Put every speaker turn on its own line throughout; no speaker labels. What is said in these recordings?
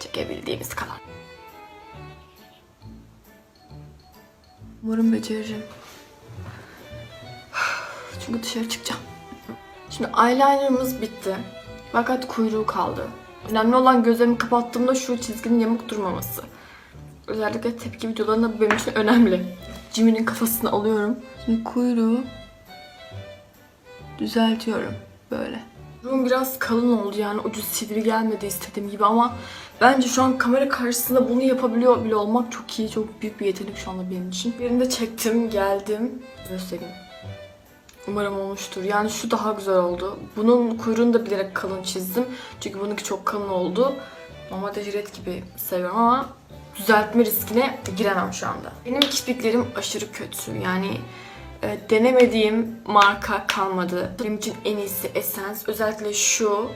Çekebildiğimiz kadar. Umarım beceririm. Çünkü dışarı çıkacağım. Şimdi eyelinerımız bitti. Fakat kuyruğu kaldı. Önemli olan gözlerimi kapattığımda şu çizginin yamuk durmaması. Özellikle tepki videolarında benim için önemli. Jimmy'nin kafasını alıyorum. Şimdi kuyruğu düzeltiyorum böyle. Kuyruğum biraz kalın oldu yani ucu sivri gelmedi istediğim gibi ama bence şu an kamera karşısında bunu yapabiliyor bile olmak çok iyi, çok büyük bir yetenek şu anda benim için. Birini de çektim, geldim. Göstereyim. Umarım olmuştur. Yani şu daha güzel oldu. Bunun kuyruğunu da bilerek kalın çizdim. Çünkü bununki çok kalın oldu. Normalde jilet gibi seviyorum ama düzeltme riskine giremem şu anda. Benim kirpiklerim aşırı kötü. Yani e, denemediğim marka kalmadı. Benim için en iyisi Essence. Özellikle şu.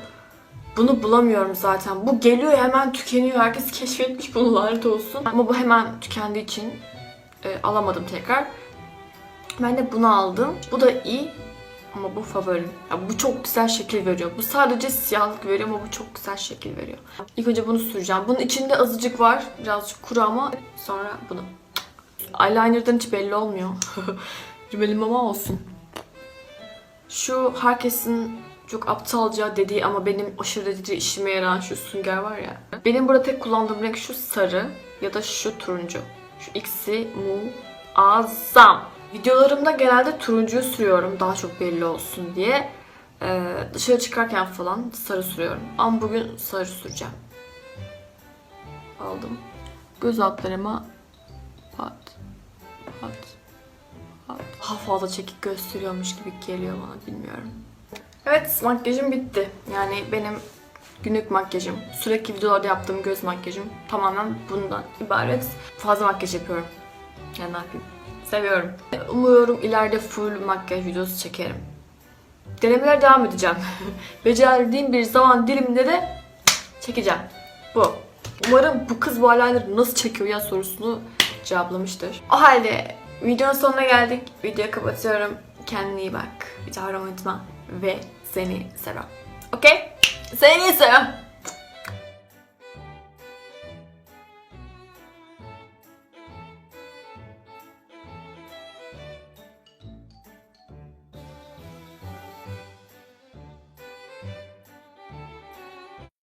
Bunu bulamıyorum zaten. Bu geliyor hemen tükeniyor. Herkes keşfetmiş bunu lanet olsun. Ama bu hemen tükendiği için e, alamadım tekrar. Ben de bunu aldım. Bu da iyi ama bu favorim. Ya bu çok güzel şekil veriyor. Bu sadece siyahlık veriyor ama bu çok güzel şekil veriyor. İlk önce bunu süreceğim. Bunun içinde azıcık var. Birazcık kuru ama sonra bunu. Eyeliner'dan hiç belli olmuyor. Rimelim ama olsun. Şu herkesin çok aptalca dediği ama benim aşırı derecede işime yarayan şu sünger var ya. Benim burada tek kullandığım renk şu sarı ya da şu turuncu. Şu ikisi muazzam. Videolarımda genelde turuncuyu sürüyorum daha çok belli olsun diye. Ee, dışarı çıkarken falan sarı sürüyorum. Ama bugün sarı süreceğim. Aldım. Göz altlarıma pat pat. Daha fazla çekik gösteriyormuş gibi geliyor bana bilmiyorum. Evet makyajım bitti. Yani benim günlük makyajım, sürekli videolarda yaptığım göz makyajım tamamen bundan ibaret. Fazla makyaj yapıyorum. Yani ne yapayım? Seviyorum. Umuyorum ileride full makyaj videosu çekerim. Denemelere devam edeceğim. Becerdiğim bir zaman diliminde de çekeceğim. Bu. Umarım bu kız bu eyeliner'ı nasıl çekiyor ya sorusunu cevaplamıştır. O halde videonun sonuna geldik. Videoyu kapatıyorum. Kendine iyi bak. Bir daha unutma. Ve seni seviyorum. Okey? Seni seviyorum.